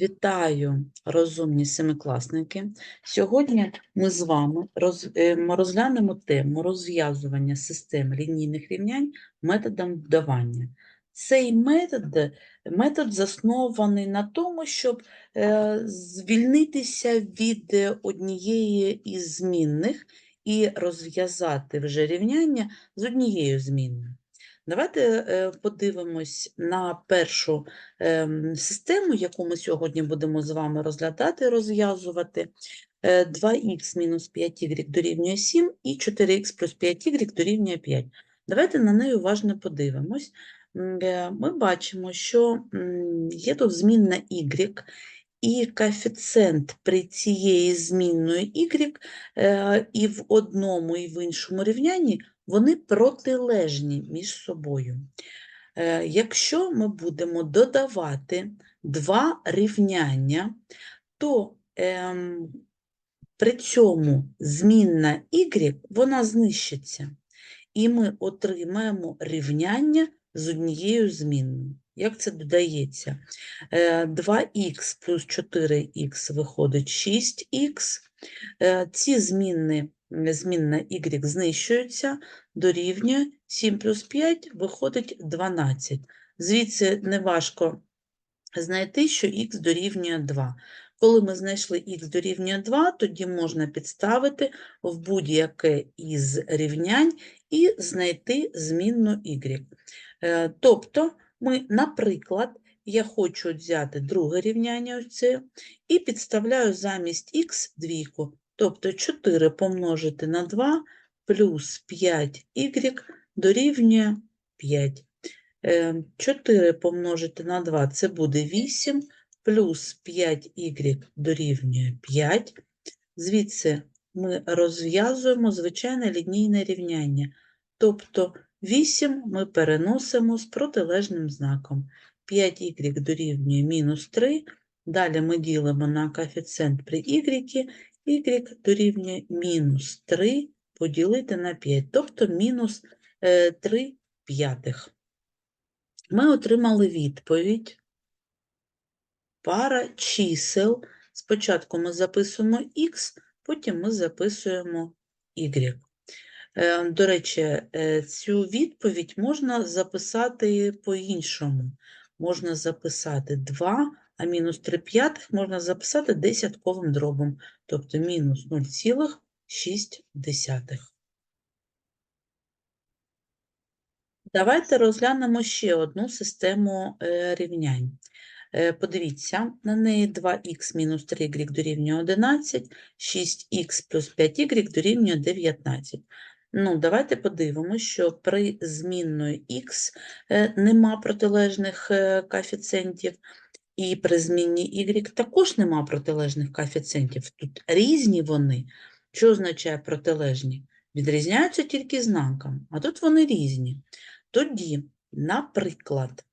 Вітаю, розумні семикласники. Сьогодні ми з вами роз, е, ми розглянемо тему розв'язування систем лінійних рівнянь методом додавання. Цей метод, метод заснований на тому, щоб е, звільнитися від однієї із змінних і розв'язати вже рівняння з однією змінною. Давайте е, подивимось на першу ем, систему, яку ми сьогодні будемо з вами розглядати розв'язувати. Е, 2х мінус 5y дорівнює 7 і 4х плюс 5y дорівнює 5. Давайте на неї уважно подивимось. Е, Ми бачимо, що є тут змінна y, і коефіцієнт при цієї змінної y е, і в одному, і в іншому рівнянні вони протилежні між собою. Е, Якщо ми будемо додавати два рівняння, то ем, при цьому змінна y вона знищиться, і ми отримаємо рівняння з однією змінною. Як це додається? Е, 2х плюс 4х виходить 6х. Е, Ці змінни, м, змінна y знищуються, дорівнює 7 плюс 5 виходить 12. Звідси неважко знайти, що х дорівнює 2. Коли ми знайшли х дорівнює 2, тоді можна підставити в будь-яке із рівнянь і знайти змінну y. Е, Тобто, ми, наприклад, я хочу взяти друге рівняння ось це, і підставляю замість х двійку, тобто 4 помножити на 2 плюс 5y дорівнює 5. 4 помножити на 2 це буде 8, плюс 5y дорівнює 5. Звідси ми розв'язуємо звичайне лінійне рівняння. Тобто 8 ми переносимо з протилежним знаком. 5y дорівнює мінус 3. Далі ми ділимо на коефіцієнт при y, y дорівнює мінус 3 поділити на 5, тобто мінус е, 3 п'ятих. Ми отримали відповідь. Пара чисел. Спочатку ми записуємо х, потім ми записуємо y. Е, До речі, е, цю відповідь можна записати по-іншому. Можна записати 2, а мінус 3 п'ятих можна записати десятковим дробом, тобто мінус 0,6. Давайте розглянемо ще одну систему е, рівнянь. Е, Подивіться, на неї 2х мінус 3y дорівнює 11, 6х плюс 5y дорівнює 19. Ну, давайте подивимося, що при змінної х е, нема протилежних коефіцієнтів, і при змінні y також нема протилежних коефіцієнтів. Тут різні вони. Що означає протилежні? Відрізняються тільки знаком, а тут вони різні. Тоді, наприклад,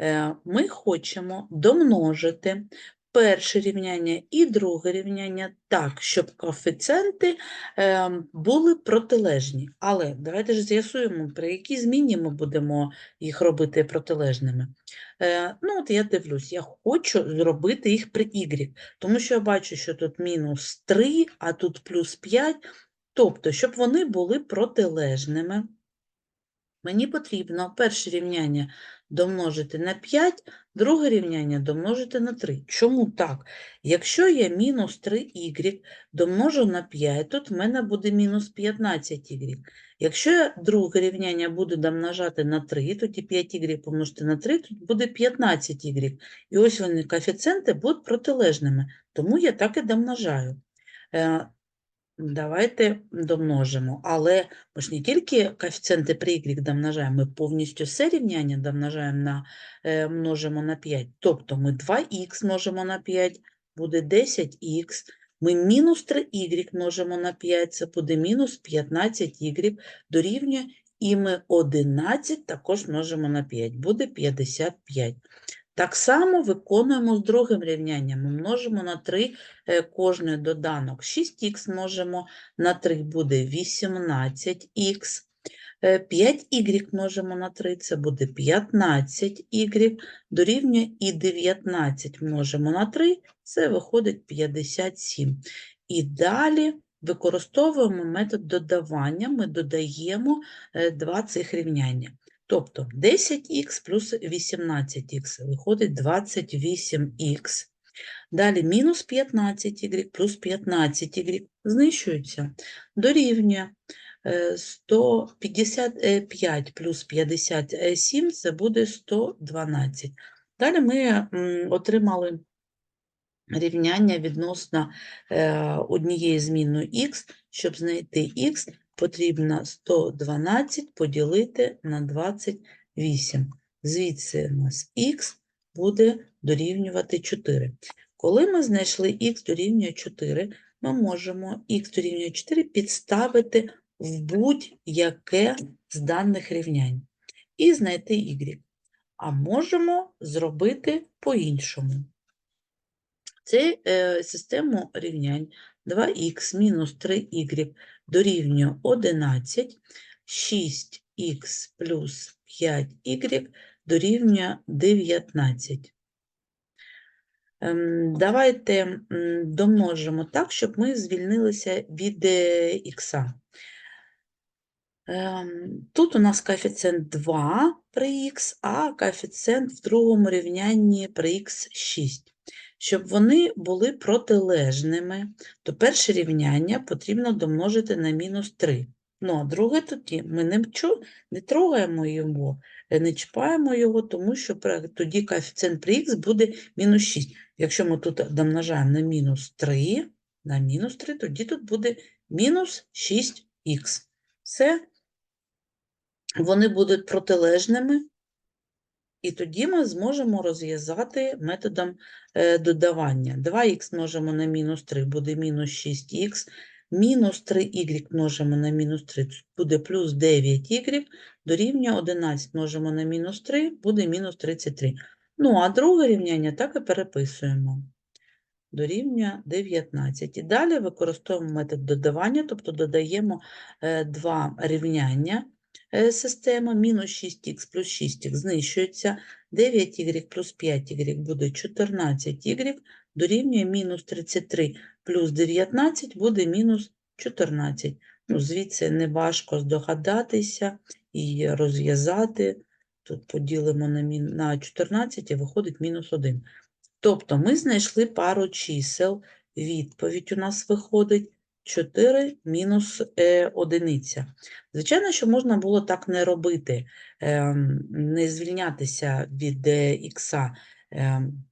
е, ми хочемо домножити перше рівняння і друге рівняння так, щоб коефіцієнти е, були протилежні. Але давайте ж з'ясуємо, при якій зміні ми будемо їх робити протилежними. Е, Ну, от я дивлюсь, я хочу зробити їх при y, тому що я бачу, що тут мінус 3, а тут плюс 5, тобто, щоб вони були протилежними. Мені потрібно перше рівняння домножити на 5, друге рівняння домножити на 3. Чому так? Якщо я мінус 3y домножу на 5, тут в мене буде мінус 15y. Якщо я друге рівняння буду домножати на 3, тоді 5y помножити на 3, тут буде 15y. І ось вони, коефіцієнти, будуть протилежними, тому я так і домножаю. Давайте домножимо, але ми ж не тільки коефіцієнти при y домножаємо, ми повністю все рівняння домножаємо на, е, множимо на 5. Тобто ми 2х множимо на 5, буде 10х, ми мінус 3y множимо на 5, це буде мінус 15y дорівнює, і ми 11 також множимо на 5, буде 55. Так само виконуємо з другим рівнянням. Ми множимо на 3 е, кожний доданок. 6х множимо на 3 буде 18х. 5y множимо на 3, це буде 15y, дорівнює і 19 множимо на 3, це виходить 57. І далі використовуємо метод додавання, ми додаємо е, два цих рівняння. Тобто 10х плюс 18х виходить 28х. Далі мінус 15y плюс 15y знищуються, дорівнює е, 155 плюс 57 це буде 112. Далі ми отримали рівняння відносно е, однієї змінної х. Щоб знайти х, потрібно 112 поділити на 28. Звідси у нас х буде дорівнювати 4. Коли ми знайшли х дорівнює 4, ми можемо х дорівнює 4 підставити в будь-яке з даних рівнянь і знайти y. А можемо зробити по-іншому. Це е, систему рівнянь 2х мінус 3y дорівнює 11, 6х плюс 5y дорівнює 19. Ем, Давайте домножимо так, щоб ми звільнилися від х. Тут у нас коефіцієнт 2 при х, а коефіцієнт в другому рівнянні при х 6. Щоб вони були протилежними, то перше рівняння потрібно домножити на мінус 3. Ну, а друге тоді ми не, не трогаємо його, е, не чіпаємо його, тому що тоді коефіцієнт при х буде мінус 6. Якщо ми тут домножаємо на мінус 3, на мінус 3, тоді тут буде мінус 6х. Все. Вони будуть протилежними, і тоді ми зможемо розв'язати методом е, додавання. 2х множимо на мінус 3 буде мінус 6х, мінус 3y множимо на мінус 3 буде плюс 9y, дорівнює 11 множимо на мінус 3 буде мінус 33. Ну, а друге рівняння так і переписуємо. Дорівнює 19. І далі використовуємо метод додавання, тобто додаємо е, два рівняння е, системи. Мінус 6х плюс 6х знищується, 9y плюс 5y буде 14y, дорівнює мінус 33 плюс 19 буде мінус 14. Ну, звідси не важко здогадатися і розв'язати. Тут поділимо на 14 і виходить мінус 1. Тобто ми знайшли пару чисел, відповідь у нас виходить 4 мінус е, одиниця. Звичайно, що можна було так не робити, ем, не звільнятися від е, ікса, ем,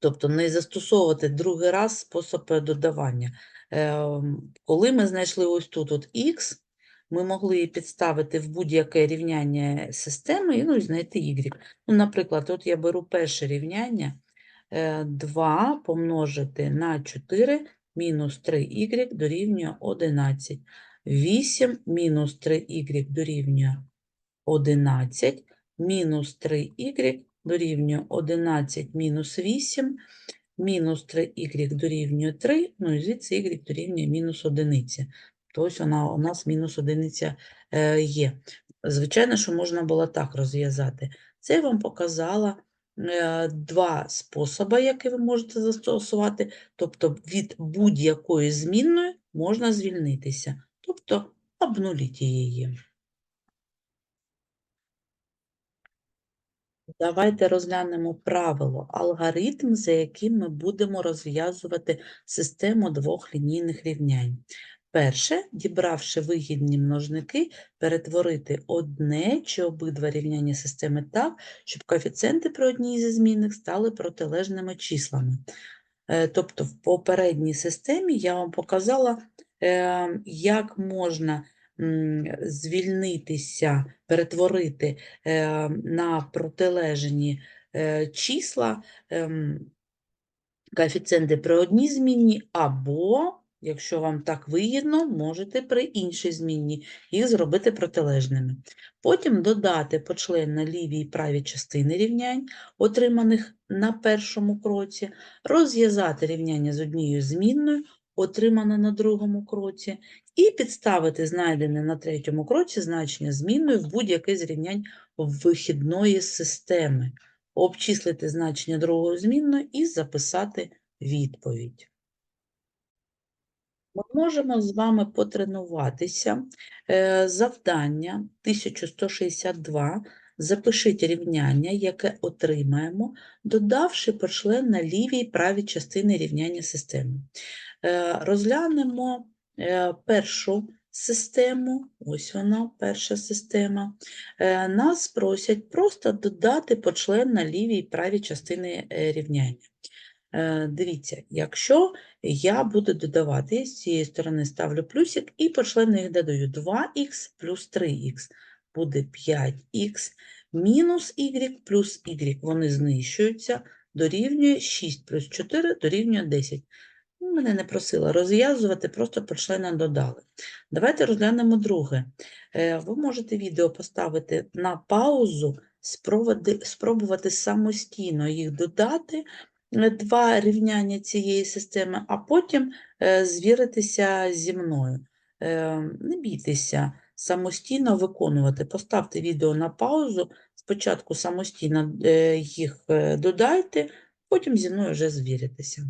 тобто не застосовувати другий раз спосіб е, додавання. Ем, Коли ми знайшли ось тут от х, ми могли підставити в будь-яке рівняння системи ну, і знайти y. Ну, наприклад, от я беру перше рівняння, е, 2 помножити на 4 мінус 3y дорівнює 11. 8 мінус 3y дорівнює 11, мінус 3y дорівнює 11 мінус 8, мінус 3y дорівнює 3, ну і звідси y дорівнює мінус 1. Тобто вона у нас мінус 1 е, є. Звичайно, що можна було так розв'язати. Це я вам показала два способи, які ви можете застосувати. Тобто від будь-якої змінної можна звільнитися. Тобто обнуліть її. Давайте розглянемо правило, алгоритм, за яким ми будемо розв'язувати систему двох лінійних рівнянь. Перше, дібравши вигідні множники, перетворити одне чи обидва рівняння системи так, щоб коефіцієнти при одній зі змінних стали протилежними числами. Е, Тобто в попередній системі я вам показала, е, як можна звільнитися, перетворити е, на протилежні числа ем, коефіцієнти при одній змінні, або, якщо вам так вигідно, можете при іншій змінні їх зробити протилежними. Потім додати почлен на лівій і правій частини рівнянь, отриманих на першому кроці, розв'язати рівняння з однією змінною, отримане на другому кроці, і підставити знайдене на третьому кроці значення змінною в будь-яке з рівнянь вихідної системи, обчислити значення другої змінної і записати відповідь. Ми можемо з вами потренуватися. Е, Завдання 1162. Запишіть рівняння, яке отримаємо, додавши почлен на лівій правій частини рівняння системи. Е, Розглянемо е, першу систему. Ось вона, перша система. Нас просять просто додати почлен на лівій правій частини рівняння. Е, Дивіться, якщо я буду додавати, з цієї сторони ставлю плюсик і почлени додаю 2х плюс 3х буде 5х мінус y плюс y. Вони знищуються, дорівнює 6 плюс 4 дорівнює 10. Ну, Мене не просила розв'язувати, просто почлена додали. Давайте розглянемо друге. Е, Ви можете відео поставити на паузу, спробувати, самостійно їх додати, два рівняння цієї системи, а потім е, звіритися зі мною. Е, Не бійтеся самостійно виконувати. Поставте відео на паузу, спочатку самостійно е, їх додайте, потім зі мною вже звіритеся.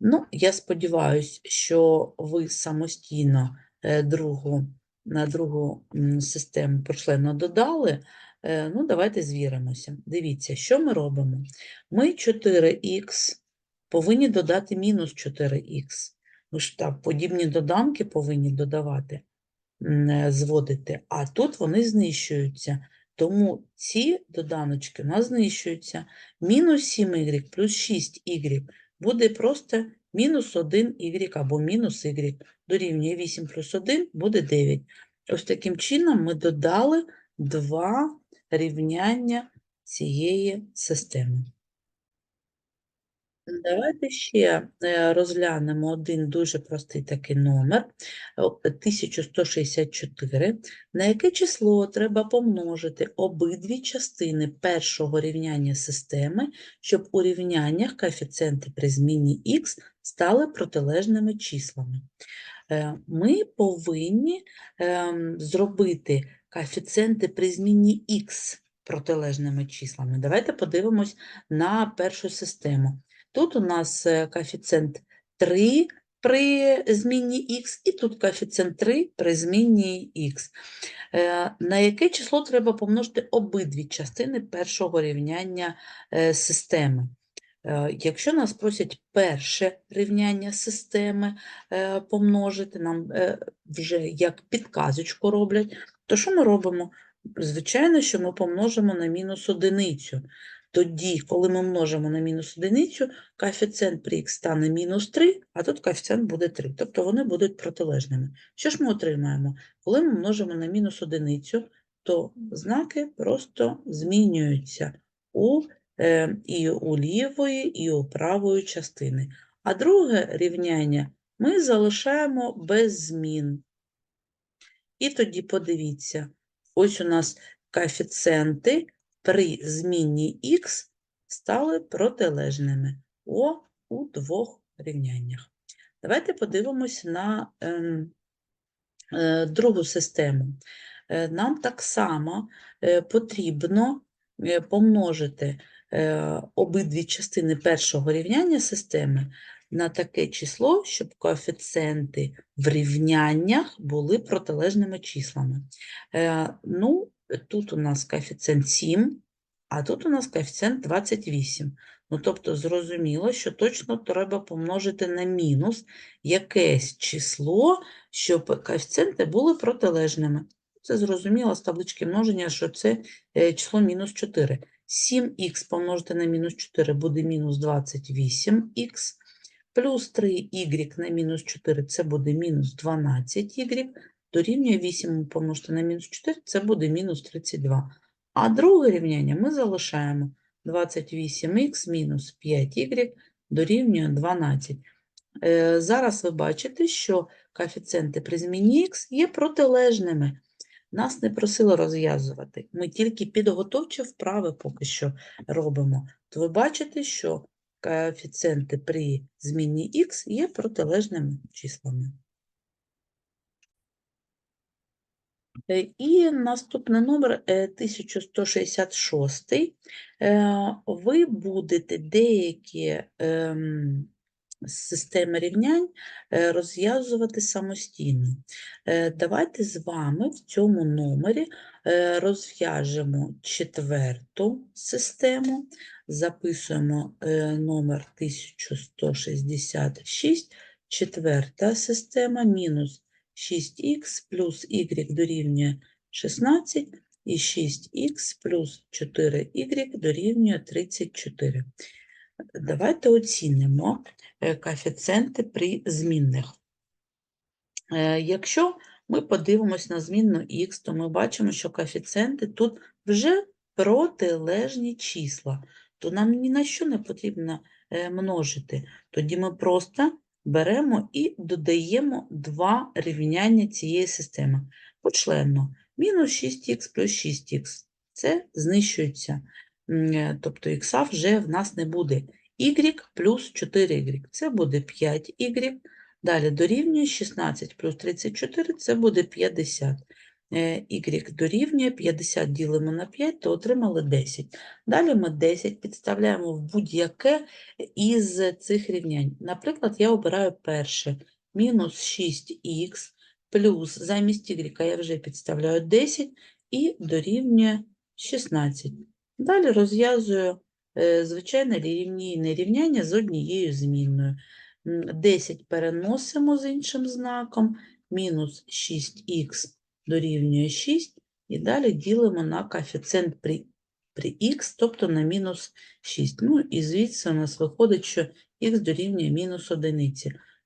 Ну, я сподіваюся, що ви самостійно другу, на другу систему почленно додали. Е, Ну, давайте звіримося. Дивіться, що ми робимо? Ми 4х повинні додати мінус 4х. Ми ж так, подібні доданки повинні додавати, е, зводити, а тут вони знищуються. Тому ці доданочки у нас знищуються. Мінус 7y плюс 6y буде просто мінус 1y або мінус y. Дорівнює 8 плюс 1 буде 9. Ось таким чином ми додали два рівняння цієї системи. Давайте ще е, розглянемо один дуже простий такий номер 1164, на яке число треба помножити обидві частини першого рівняння системи, щоб у рівняннях коефіцієнти при зміні х стали протилежними числами. Е, Ми повинні ем, зробити коефіцієнти при зміні х протилежними числами. Давайте подивимось на першу систему. Тут у нас е, коефіцієнт 3 при зміні х, і тут коефіцієнт 3 при зміні х. Е, На яке число треба помножити обидві частини першого рівняння е, системи? Якщо нас просять перше рівняння системи помножити, нам вже як підказочку роблять, то що ми робимо? Звичайно, що ми помножимо на мінус одиницю. Тоді, коли ми множимо на мінус одиницю, коефіцієнт при х стане мінус 3, а тут коефіцієнт буде 3. Тобто вони будуть протилежними. Що ж ми отримаємо? Коли ми множимо на мінус одиницю, то знаки просто змінюються у, е, і у лівої, і у правої частини. А друге рівняння ми залишаємо без змін. І тоді подивіться, ось у нас коефіцієнти при зміні х стали протилежними о, у двох рівняннях. Давайте подивимось на ем, е, другу систему. Е, Нам так само е, потрібно е, помножити е, обидві частини першого рівняння системи на таке число, щоб коефіцієнти в рівняннях були протилежними числами. Е, Ну, тут у нас коефіцієнт 7, а тут у нас коефіцієнт 28. Ну, тобто, зрозуміло, що точно треба помножити на мінус якесь число, щоб коефіцієнти були протилежними. Це зрозуміло з таблички множення, що це е, число мінус 4. 7х помножити на мінус 4 буде мінус 28х, плюс 3y на мінус 4 це буде мінус 12y, дорівнює 8 помножити на мінус 4, це буде мінус 32. А друге рівняння ми залишаємо 28х мінус 5y дорівнює 12. Е, Зараз ви бачите, що коефіцієнти при зміні х є протилежними. Нас не просили розв'язувати. Ми тільки підготовчі вправи поки що робимо. То ви бачите, що коефіцієнти при зміні х є протилежними числами. Е, І наступний номер е, 1166. Е, Ви будете деякі системи рівнянь е, розв'язувати самостійно. Е, Давайте з вами в цьому номері е, розв'яжемо четверту систему, записуємо номер 1166, четверта система мінус 6х плюс y дорівнює 16 і 6х плюс 4y дорівнює 34. Давайте оцінимо е, коефіцієнти при змінних. Е, Якщо ми подивимось на змінну х, то ми бачимо, що коефіцієнти тут вже протилежні числа, то нам ні на що не потрібно е, множити. Тоді ми просто беремо і додаємо два рівняння цієї системи. Почленно мінус 6х плюс 6х. Це знищується, тобто х вже в нас не буде. y плюс 4y – це буде 5y. Далі дорівнює 16 плюс 34 – це буде 50. Е, y дорівнює 50 ділимо на 5, то отримали 10. Далі ми 10 підставляємо в будь-яке із цих рівнянь. Наприклад, я обираю перше – мінус 6х плюс замість y я вже підставляю 10 і дорівнює 16. Далі розв'язую е, звичайне лінійне рівняння з однією змінною. 10 переносимо з іншим знаком, мінус 6х дорівнює 6, і далі ділимо на коефіцієнт при, при х, тобто на мінус 6. Ну і звідси у нас виходить, що х дорівнює мінус 1.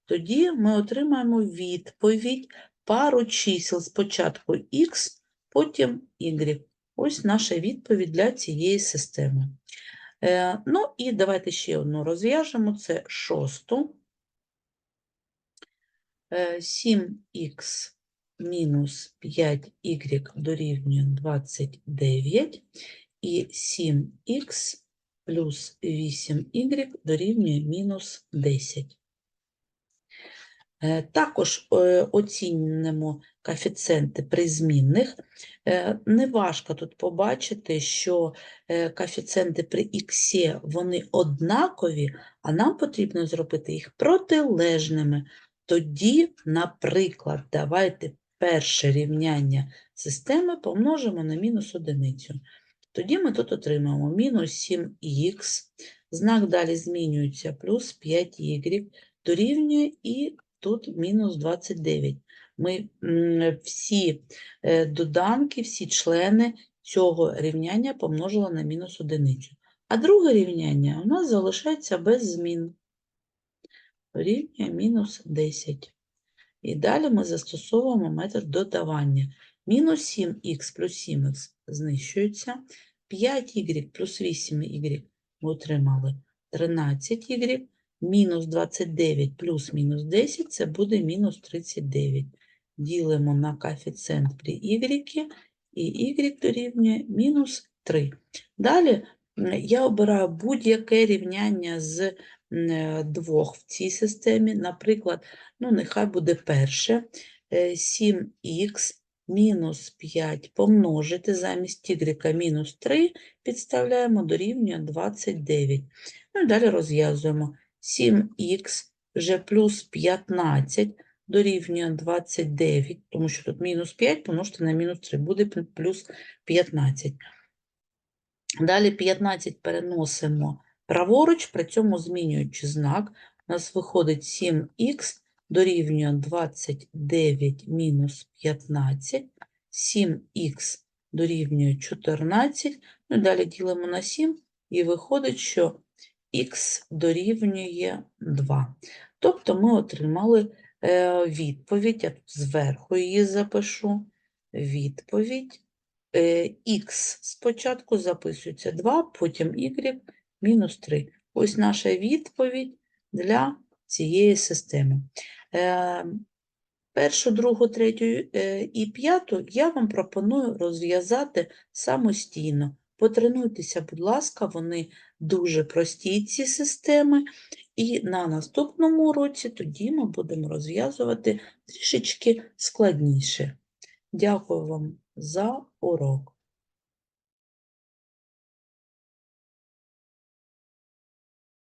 Тоді ми отримаємо відповідь пару чисел спочатку х, потім y. Ось наша відповідь для цієї системи. Е, ну і давайте ще одну розв'яжемо. Це шосту. Е, 7х мінус 5y дорівнює 29 і 7х плюс 8y дорівнює мінус 10. Е, Також е, оцінимо коефіцієнти при змінних. Е, Неважко тут побачити, що коефіцієнти при х вони однакові, а нам потрібно зробити їх протилежними. Тоді, наприклад, давайте перше рівняння системи помножимо на мінус одиницю. Тоді ми тут отримаємо мінус 7х, знак далі змінюється, плюс 5y, дорівнює і тут мінус 29. Ми всі е, доданки, всі члени цього рівняння помножили на мінус одиницю. А друге рівняння у нас залишається без змін. Рівня мінус 10. І далі ми застосовуємо метод додавання. Мінус 7х плюс 7х знищується. 5y плюс 8y ми отримали 13y. Мінус 29 плюс мінус 10 – це буде мінус 39. Ділимо на коефіцієнт при y, і y дорівнює мінус 3. Далі я обираю будь-яке рівняння з е, двох в цій системі. Наприклад, ну, нехай буде перше. е, 7х мінус 5 помножити замість y мінус 3 підставляємо дорівнює 29. Ну і далі розв'язуємо. 7х вже плюс 15 дорівнює 29, тому що тут мінус 5 помножити на мінус 3, буде плюс 15. Далі 15 переносимо праворуч, при цьому змінюючи знак. У нас виходить 7х дорівнює 29 мінус 15, 7х дорівнює 14, ну і далі ділимо на 7, і виходить, що х дорівнює 2. Тобто ми отримали е, відповідь, я тут зверху її запишу, відповідь е, х спочатку записується 2, потім y мінус 3. Ось наша відповідь для цієї системи. Е, Першу, другу, третю і п'яту я вам пропоную розв'язати самостійно. Потренуйтеся, будь ласка, вони дуже прості, ці системи, і на наступному уроці тоді ми будемо розв'язувати трішечки складніше. Дякую вам за урок.